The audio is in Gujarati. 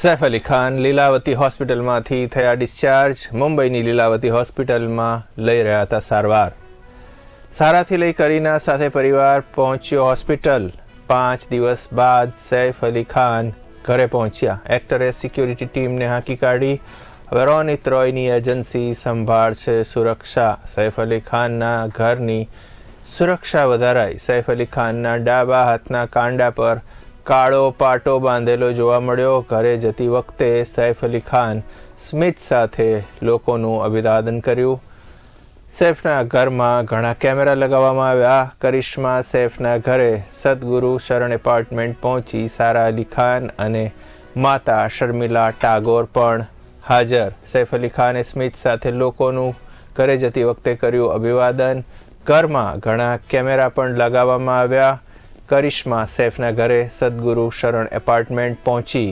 સૈફ અલી ખાન લીલાવતી હોસ્પિટલમાંથી થયા ડિસ્ચાર્જ, મુંબઈની લીલાવતી હોસ્પિટલમાં લઈ રહ્યા હતા સારવાર. સારાથી લઈ કરીના સાથે પરિવાર પહોંચ્યો હોસ્પિટલ. પાંચ દિવસ બાદ સૈફ અલી ખાન ઘરે પહોંચ્યા. એક્ટરે સિક્યોરિટી ટીમને હાંકી કાઢી. હવે રોનિત રોયની એજન્સી સંભાળશે સુરક્ષા. સૈફ અલી ખાનના ઘરની સુરક્ષા વધારાઈ. સૈફ અલી ખાનના ડાબા હાથના કાંડા પર કાળો પાટો બાંધેલો જોવા મળ્યો. ઘરે જતી વખતે સૈફ અલી ખાન સ્મિત સાથે લોકોનું અભિવાદન કર્યું. સૈફના ઘરમાં ઘણા કેમેરા લગાવવામાં આવ્યા. કરિશ્મા સૈફના ઘરે સદગુરુ શરણ એપાર્ટમેન્ટ પહોંચી સારા અલી ખાન અને માતા શર્મિલા ટાગોર પણ હાજર. સૈફ અલી ખાને સ્મિત સાથે લોકોનું ઘરે જતી વખતે કર્યું અભિવાદન. ઘરમાં ઘણા કેમેરા પણ લગાવવામાં આવ્યા. કરિશ્મા સૈફના ઘરે સદગુરુ શરણ એપાર્ટમેન્ટ પહોંચી